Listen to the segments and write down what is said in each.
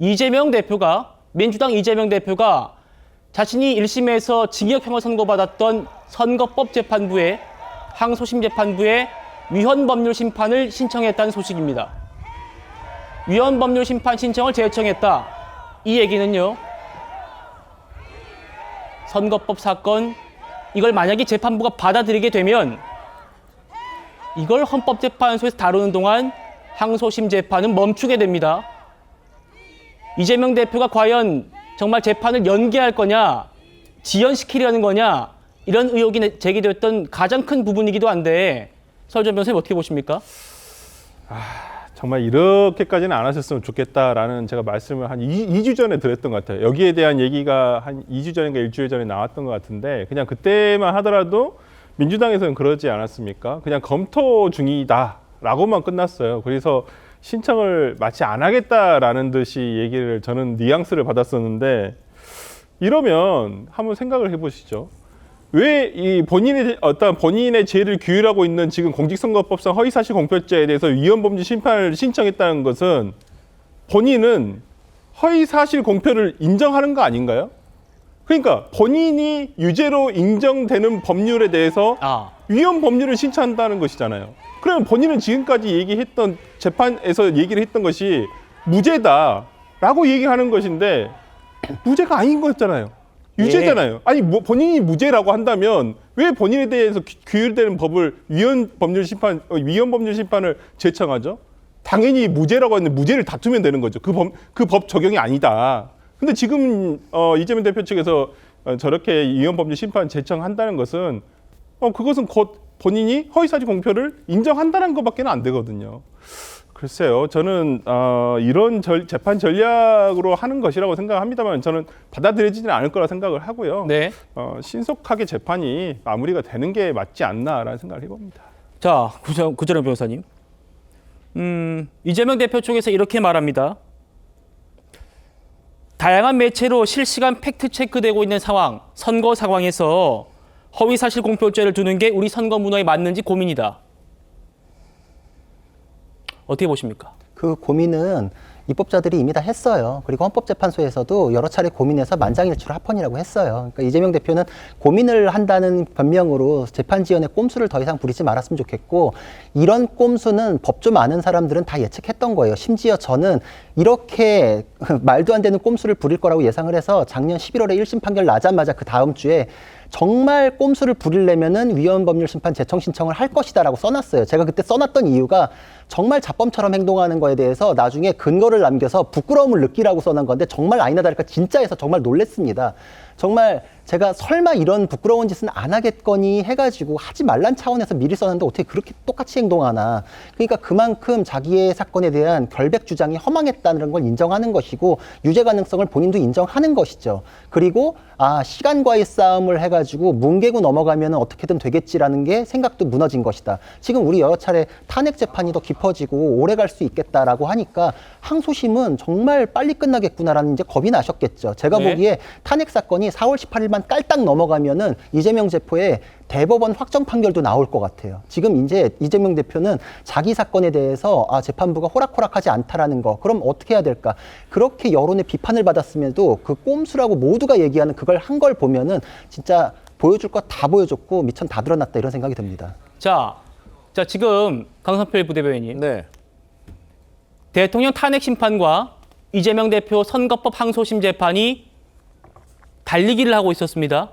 이재명 대표가 민주당 이재명 대표가 자신이 1심에서 징역형을 선고받았던 선거법 재판부에 항소심 재판부에 위헌 법률 심판을 신청했다는 소식입니다. 위헌 법률 심판 신청을 제청했다. 이 얘기는요. 선거법 사건 이걸 만약에 재판부가 받아들이게 되면 이걸 헌법재판소에서 다루는 동안 항소심 재판은 멈추게 됩니다. 이재명 대표가 과연 정말 재판을 연기할 거냐, 지연시키려는 거냐, 이런 의혹이 제기됐던 가장 큰 부분이기도 한데, 설전 변호사님 어떻게 보십니까? 정말 이렇게까지는 안 하셨으면 좋겠다라는 제가 말씀을 한 2, 주 전에 드렸던 것 같아요. 여기에 대한 얘기가 한 2주 전인가 일주일 전에 나왔던 것 같은데 그냥 그때만 하더라도 민주당에서는 그러지 않았습니까? 그냥 검토 중이다라고만 끝났어요. 그래서 신청을 마치 안 하겠다라는 듯이 얘기를 저는 뉘앙스를 받았었는데 이러면 한번 생각을 해보시죠. 왜 이 본인의 어떤 본인의 죄를 규율하고 있는 지금 공직선거법상 허위사실 공표죄에 대해서 위헌범죄 심판을 신청했다는 것은 본인은 허위사실 공표를 인정하는 거 아닌가요? 그러니까 본인이 유죄로 인정되는 법률에 대해서 아, 위헌 법률을 신청한다는 것이잖아요. 그러면 본인은 지금까지 얘기했던 재판에서 얘기를 했던 것이 무죄다라고 얘기하는 것인데 무죄가 아닌 거였잖아요. 유죄잖아요. 아니 뭐 본인이 무죄라고 한다면 왜 본인에 대해서 규- 규율되는 법을 위헌 법률 심판 어, 위헌 법률 심판을 제청하죠? 당연히 무죄라고 했는데 무죄를 다투면 되는 거죠. 그 법 그 법 적용이 아니다. 근데 지금 어, 이재명 대표 측에서 어, 저렇게 위헌 법률 심판 제청한다는 것은 어 그것은 곧 본인이 허위사실 공표를 인정한다는 것밖에 안 되거든요. 글쎄요, 저는 어, 이런 절- 재판 전략으로 하는 것이라고 생각합니다만 저는 받아들여지지는 않을 거라 생각을 하고요. 네. 어, 신속하게 재판이 마무리가 되는 게 맞지 않나라는 생각을 해봅니다. 자, 구정, 구정현 변호사님. 음, 이재명 대표 쪽에서 이렇게 말합니다. 다양한 매체로 실시간 팩트 체크되고 있는 상황, 선거 상황에서 허위 사실 공표죄를 두는 게 우리 선거 문화에 맞는지 고민이다. 어떻게 보십니까? 그 고민은 입법자들이 이미 다 했어요. 그리고 헌법재판소에서도 여러 차례 고민해서 만장일치로 합헌이라고 했어요. 그러니까 이재명 대표는 고민을 한다는 변명으로 재판 지연의 꼼수를 더 이상 부리지 말았으면 좋겠고 이런 꼼수는 법 좀 아는 사람들은 다 예측했던 거예요. 심지어 저는 이렇게 말도 안 되는 꼼수를 부릴 거라고 예상을 해서 작년 11월에 1심 판결 나자마자 그 다음 주에 정말 꼼수를 부리려면은 위헌 법률 심판 재청 신청을 할 것이다라고 써놨어요. 제가 그때 써놨던 이유가 정말 자범처럼 행동하는 거에 대해서 나중에 근거를 남겨서 부끄러움을 느끼라고 써놓은 건데 정말 아니나 다를까 진짜에서 정말 놀랬습니다. 정말 제가 설마 이런 부끄러운 짓은 안 하겠거니 해가지고 하지 말란 차원에서 미리 써놨는데 어떻게 그렇게 똑같이 행동하나. 그러니까 그만큼 자기의 사건에 대한 결백 주장이 허망했다는 걸 인정하는 것이고 유죄 가능성을 본인도 인정하는 것이죠. 그리고 아 시간과의 싸움을 해가지고 뭉개고 넘어가면 어떻게든 되겠지라는 게 생각도 무너진 것이다. 지금 우리 여러 차례 탄핵 재판이 더 깊어지고 오래 갈 수 있겠다라고 하니까 항소심은 정말 빨리 끝나겠구나라는 이제 겁이 나셨겠죠. 제가 네. 보기에 탄핵 사건이 4월 18일만 깔딱 넘어가면은 이재명 대표의 대법원 확정 판결도 나올 것 같아요. 지금 이제 이재명 대표는 자기 사건에 대해서 아 재판부가 호락호락하지 않다라는 거 그럼 어떻게 해야 될까? 그렇게 여론의 비판을 받았음에도 그 꼼수라고 모두가 얘기하는 그걸 한 걸 보면은 진짜 보여줄 거다 보여줬고 미천 다 드러났다 이런 생각이 듭니다. 자, 자 지금 강선필 부대변인님 네. 대통령 탄핵 심판과 이재명 대표 선거법 항소심 재판이 달리기를 하고 있었습니다.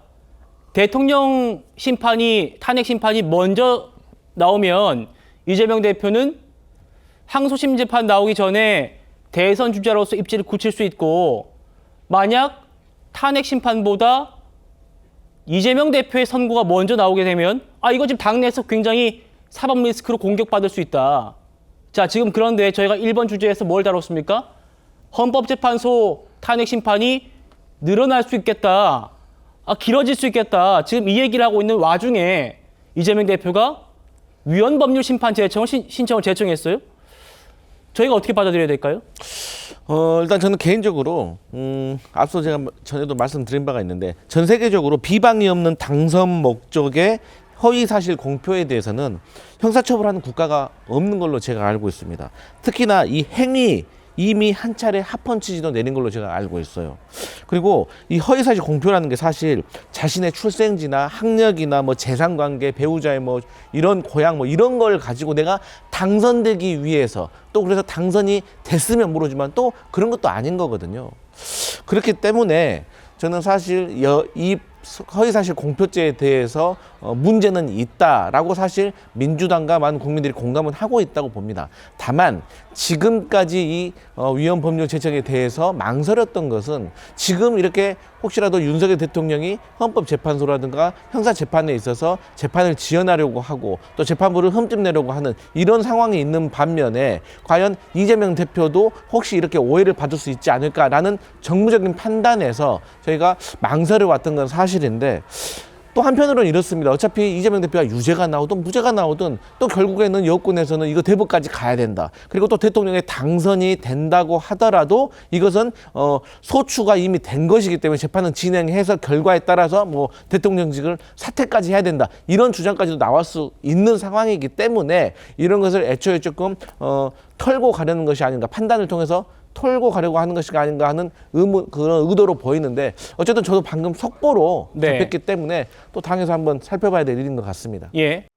대통령 심판이 탄핵 심판이 먼저 나오면 이재명 대표는 항소심 재판 나오기 전에 대선 주자로서 입지를 굳힐 수 있고 만약 탄핵 심판보다 이재명 대표의 선고가 먼저 나오게 되면 아 이거 지금 당내에서 굉장히 사법 리스크로 공격받을 수 있다. 자 지금 그런데 저희가 1번 주제에서 뭘 다뤘습니까? 헌법재판소 탄핵 심판이 늘어날 수 있겠다. 아 길어질 수 있겠다. 지금 이 얘기를 하고 있는 와중에 이재명 대표가 위헌 법률 심판 제청을 신, 신청을 제청했어요. 저희가 어떻게 받아들여야 될까요? 어, 일단 저는 개인적으로 음, 앞서 제가 전에도 말씀드린 바가 있는데 전 세계적으로 비방이 없는 당선 목적의 허위 사실 공표에 대해서는 형사처벌하는 국가가 없는 걸로 제가 알고 있습니다. 특히나 이 행위 이미 한 차례 합헌치지도 내린 걸로 제가 알고 있어요. 그리고 이 허위사실 공표라는 게 사실 자신의 출생지나 학력이나 뭐 재산관계, 배우자의 뭐 이런 고향 뭐 이런 걸 가지고 내가 당선되기 위해서 또 그래서 당선이 됐으면 모르지만 또 그런 것도 아닌 거거든요. 그렇기 때문에 저는 사실 여, 이 허위사실 공표죄에 대해서 어, 문제는 있다라고 사실 민주당과 많은 국민들이 공감은 하고 있다고 봅니다. 다만 지금까지 이 어, 위헌 법률 제정에 대해서 망설였던 것은 지금 이렇게 혹시라도 윤석열 대통령이 헌법재판소라든가 형사재판에 있어서 재판을 지연하려고 하고 또 재판부를 흠집내려고 하는 이런 상황이 있는 반면에 과연 이재명 대표도 혹시 이렇게 오해를 받을 수 있지 않을까라는 정무적인 판단에서 저희가 망설여 왔던 건 사실인데 또 한편으로는 이렇습니다. 어차피 이재명 대표가 유죄가 나오든 무죄가 나오든 또 결국에는 여권에서는 이거 대법까지 가야 된다. 그리고 또 대통령의 당선이 된다고 하더라도 이것은 어 소추가 이미 된 것이기 때문에 재판은 진행해서 결과에 따라서 뭐 대통령직을 사퇴까지 해야 된다. 이런 주장까지도 나올 수 있는 상황이기 때문에 이런 것을 애초에 조금 어 털고 가려는 것이 아닌가 판단을 통해서 털고 가려고 하는 것이 아닌가 하는 의무 그런 의도로 보이는데 어쨌든 저도 방금 속보로 네. 접했기 때문에 또 당에서 한번 살펴봐야 될 일인 것 같습니다. 예.